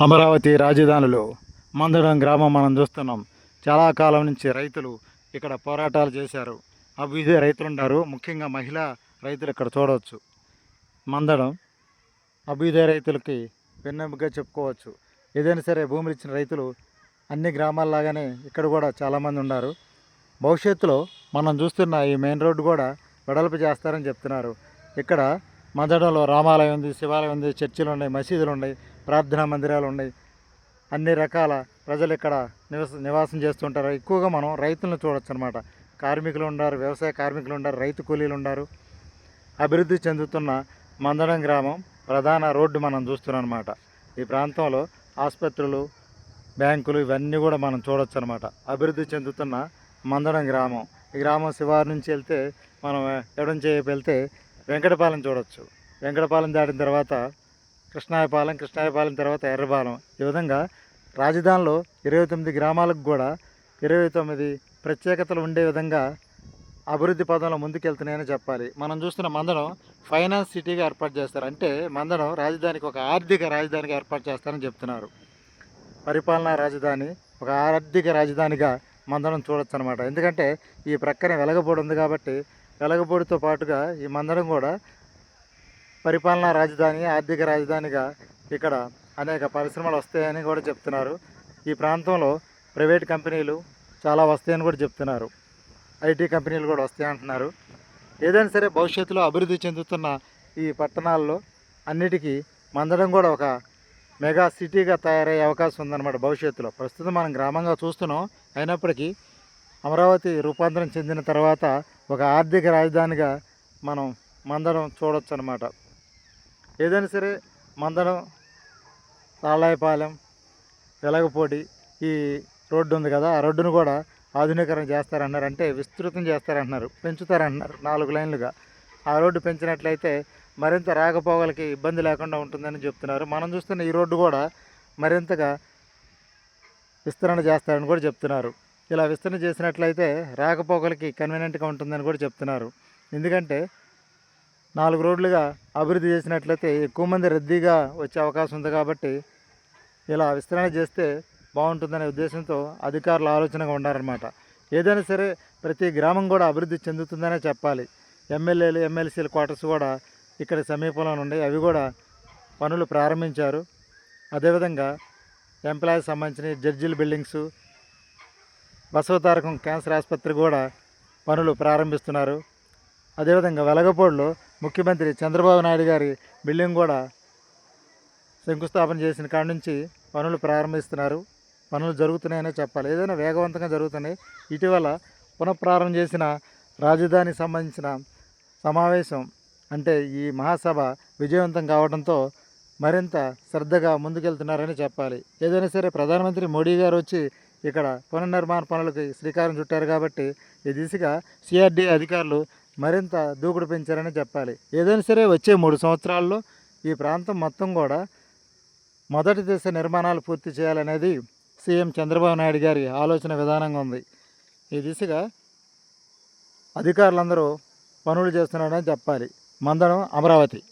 అమరావతి రాజధానిలో మందడం గ్రామం మనం చూస్తున్నాం. చాలా కాలం నుంచి రైతులు ఇక్కడ పోరాటాలు చేశారు. అభివృద్ధి రైతులు ఉన్నారు. ముఖ్యంగా మహిళా రైతులు ఇక్కడ చూడవచ్చు. మందడం అభ్యుదయ రైతులకి వెన్నెముకగా చెప్పుకోవచ్చు. ఏదైనా సరే భూములు ఇచ్చిన రైతులు అన్ని గ్రామాల్లాగానే ఇక్కడ కూడా చాలామంది ఉన్నారు. భవిష్యత్తులో మనం చూస్తున్న ఈ మెయిన్ రోడ్డు కూడా వెడల్పు చేస్తారని చెప్తున్నారు. ఇక్కడ మందడంలో రామాలయం ఉంది శివాలయం ఉంది చర్చిలు ఉన్నాయి మసీదులు ఉన్నాయి. ప్రార్థనా మందిరాలు ఉన్నాయి. అన్ని రకాల ప్రజలు ఇక్కడ నివస నివాసం చేస్తుంటారు. ఎక్కువగా మనం రైతులను చూడొచ్చు అనమాట కార్మికులు ఉన్నారు వ్యవసాయ కార్మికులు ఉన్నారు రైతు కూలీలు ఉన్నారు అభివృద్ధి చెందుతున్న మందడం గ్రామం ప్రధాన రోడ్డు మనం చూస్తున్నాం అనమాట ఈ ప్రాంతంలో ఆసుపత్రులు బ్యాంకులు ఇవన్నీ కూడా మనం చూడొచ్చు అనమాట అభివృద్ధి చెందుతున్న మందడం గ్రామం. ఈ గ్రామం శివారు నుంచి వెళ్తే మనం ఎడం చేపు వెళ్తే వెంకటపాలెం చూడొచ్చు. వెంకటపాలెం దాటిన తర్వాత కృష్ణాయపాలెం కృష్ణాయపాలెం తర్వాత ఎర్రపాలెం ఈ విధంగా రాజధానిలో ఇరవై తొమ్మిది గ్రామాలకు కూడా ఇరవై తొమ్మిది ప్రత్యేకతలు ఉండే విధంగా అభివృద్ధి పదంలో ముందుకెళ్తున్నాయని చెప్పాలి. మనం చూస్తున్న మందడం ఫైనాన్స్ సిటీగా ఏర్పాటు చేస్తారు. అంటే మందడం రాజధానికి ఒక ఆర్థిక రాజధానిగా ఏర్పాటు చేస్తారని చెప్తున్నారు. పరిపాలనా రాజధాని ఒక ఆర్థిక రాజధానిగా మందడం చూడొచ్చు అనమాట ఎందుకంటే ఈ ప్రక్కన వెలగపూడి ఉంది కాబట్టి వెలగపూడితో పాటుగా ఈ మందడం కూడా పరిపాలనా రాజధాని ఆర్థిక రాజధానిగా ఇక్కడ అనేక పరిశ్రమలు వస్తాయని కూడా చెప్తున్నారు. ఈ ప్రాంతంలో ప్రైవేట్ కంపెనీలు చాలా వస్తాయని కూడా చెప్తున్నారు. ఐటీ కంపెనీలు కూడా వస్తాయంటున్నారు ఏదైనా సరే భవిష్యత్తులో అభివృద్ధి చెందుతున్న ఈ పట్టణాల్లో అన్నిటికీ మందడం కూడా ఒక మెగా సిటీగా తయారయ్యే అవకాశం ఉందన్నమాట భవిష్యత్తులో. ప్రస్తుతం మనం గ్రామంగా చూస్తున్నాం. అయినప్పటికీ అమరావతి రూపాంతరం చెందిన తర్వాత ఒక ఆర్థిక రాజధానిగా మనం మందడం చూడొచ్చు అనమాట ఏదైనా సరే మందడం తాళాయపాలెం వెలగపోడి ఈ రోడ్డు ఉంది కదా ఆ రోడ్డును కూడా ఆధునీకరణ చేస్తారన్నారు అంటే విస్తృతం చేస్తారంటున్నారు పెంచుతారంటున్నారు నాలుగు లైన్లుగా. ఆ రోడ్డు పెంచినట్లయితే మరింత రాకపోకలకి ఇబ్బంది లేకుండా ఉంటుందని చెప్తున్నారు. మనం చూస్తున్న ఈ రోడ్డు కూడా మరింతగా విస్తరణ చేస్తారని కూడా చెప్తున్నారు. ఇలా విస్తరణ చేసినట్లయితే రాకపోకలకి కన్వీనియంట్గా ఉంటుందని కూడా చెప్తున్నారు. ఎందుకంటే నాలుగు రోడ్లుగా అభివృద్ధి చేసినట్లయితే ఎక్కువ మంది రద్దీగా వచ్చే అవకాశం ఉంది కాబట్టి ఇలా విస్తరణ చేస్తే బాగుంటుందనే ఉద్దేశంతో అధికారులు ఆలోచనగా ఉన్నారన్నమాట. ఏదైనా సరే ప్రతి గ్రామం కూడా అభివృద్ధి చెందుతుందనే చెప్పాలి. ఎమ్మెల్యేలు ఎమ్మెల్సీల క్వార్టర్స్ కూడా ఇక్కడ సమీపంలో ఉన్నాయి. అవి కూడా పనులు ప్రారంభించారు. అదేవిధంగా ఎంప్లాయీస్ సంబంధించిన జడ్జిల బిల్డింగ్స్ బసవతారకం క్యాన్సర్ ఆసుపత్రి కూడా పనులు ప్రారంభిస్తున్నారు. అదేవిధంగా వెలగపూడిలో ముఖ్యమంత్రి చంద్రబాబు నాయుడు గారి బిల్డింగ్ కూడా శంకుస్థాపన చేసిన కాడ నుంచి పనులు ప్రారంభిస్తున్నారు. పనులు జరుగుతున్నాయనే చెప్పాలి. ఏదైనా వేగవంతంగా జరుగుతున్నాయి. ఇటీవల పునఃప్రారంభం చేసిన రాజధానికి సంబంధించిన సమావేశం అంటే ఈ మహాసభ విజయవంతం కావడంతో మరింత శ్రద్ధగా ముందుకెళ్తున్నారని చెప్పాలి. ఏదైనా సరే ప్రధానమంత్రి మోడీ గారు వచ్చి ఇక్కడ పునర్నిర్మాణ పనులకి శ్రీకారం చుట్టారు కాబట్టి ఈ దిశగా సిఆర్డీ అధికారులు మరింత దూకుడు పెంచారని చెప్పాలి. ఏదైనా సరే వచ్చే మూడు సంవత్సరాల్లో ఈ ప్రాంతం మొత్తం కూడా మొదటి దశ నిర్మాణాలు పూర్తి చేయాలనేది సీఎం చంద్రబాబు నాయుడు గారి ఆలోచన విధానంగా ఉంది. ఈ దిశగా అధికారులందరూ పనులు చేస్తున్నారని చెప్పాలి. మందడం అమరావతి.